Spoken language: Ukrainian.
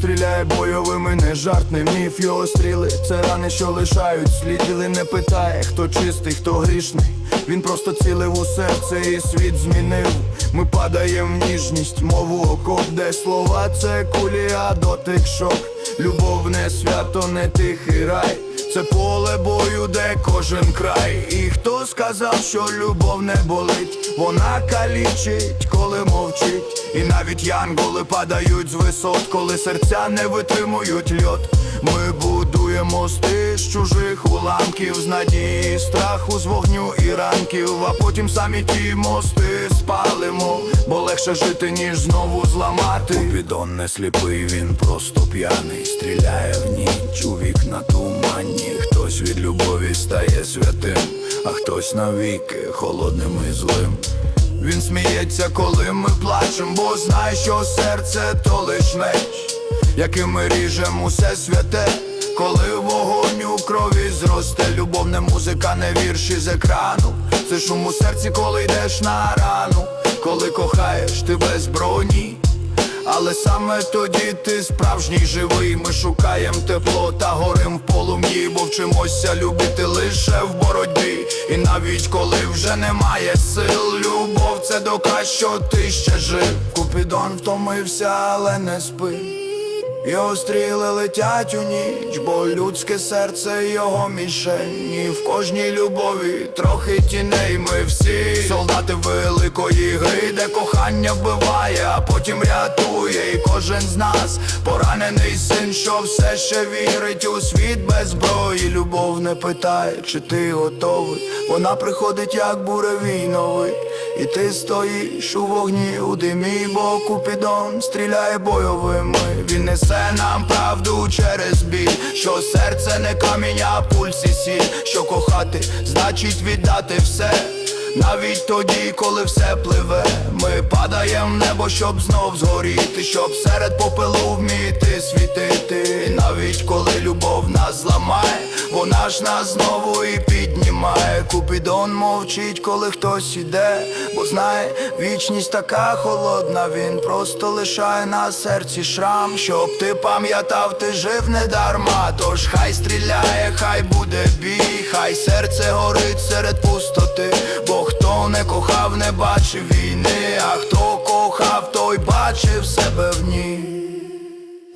стріляє бойовими, не жарт, не міф його стріли. Це рани, що лишають слід, Діли не питає, хто чистий, хто грішний. Він просто цілив у серце і світ змінив. Ми падаєм в ніжність, мову окоп, де слова це кулі, а дотик шок. Любов не свято, не тихий рай. Це поле бою, де кожен край. І хто сказав, що любов не болить? Вона калічить, коли мовчить. І навіть янголи падають з висот, коли серця не витримують льот. Ми будуємо мости з чужих уламків, з надії, страху, з вогню і ранків, а потім самі ті мости спалимо, бо легше жити, ніж знову зламати. Купідон не сліпий, він просто п'яний, стріляє в ніч у вікна туманні. Хтось від любові стає святим, а хтось навіки холодним і злим. Він сміється, коли ми плачем, бо знає, що серце то лиш меч, яким ми ріжем усе святе, коли вогонь у крові зросте, любов не музика, не вірші з екрану. Це шум у серці, коли йдеш на рану, коли кохаєш ти без броні. Але саме тоді ти справжній живий. Ми шукаєм тепло та горим в полум'ї, бо вчимося любити лише в боротьбі. І навіть коли вже немає сил, любов це доказ, що ти ще жив. Купідон втомився, але не спить. Його стріли летять у ніч, бо людське серце його мішень. І в кожній любові трохи тіней. Ми всі Солдати великої гри, де кохання вбиває, а потім рятує. І кожен з нас поранений син, що все ще вірить у світ без зброї. Любов не питає, чи ти готовий. Вона приходить як буревій новий. І ти стоїш у вогні у димі, бо Купідон стріляє бойовими. Він несе нам правду через біль Що серце не камінь, а пульс і сіль Що кохати, значить віддати все навіть тоді, коли все пливе, ми падаєм в небо, щоб знов згоріти, щоб серед попелу вміти світити. Навіть коли любов нас зламає, вона ж нас знову і піднімає. Купідон мовчить, коли хтось іде, бо знає, вічність така холодна, він просто лишає на серці шрам, щоб ти пам'ятав, ти жив не дарма. Тож хай стріляє, хай буде бій, хай серце горить серед пустоти, бо хто не кохав, не бачив війни, а хто кохав, той бачив себе в ній.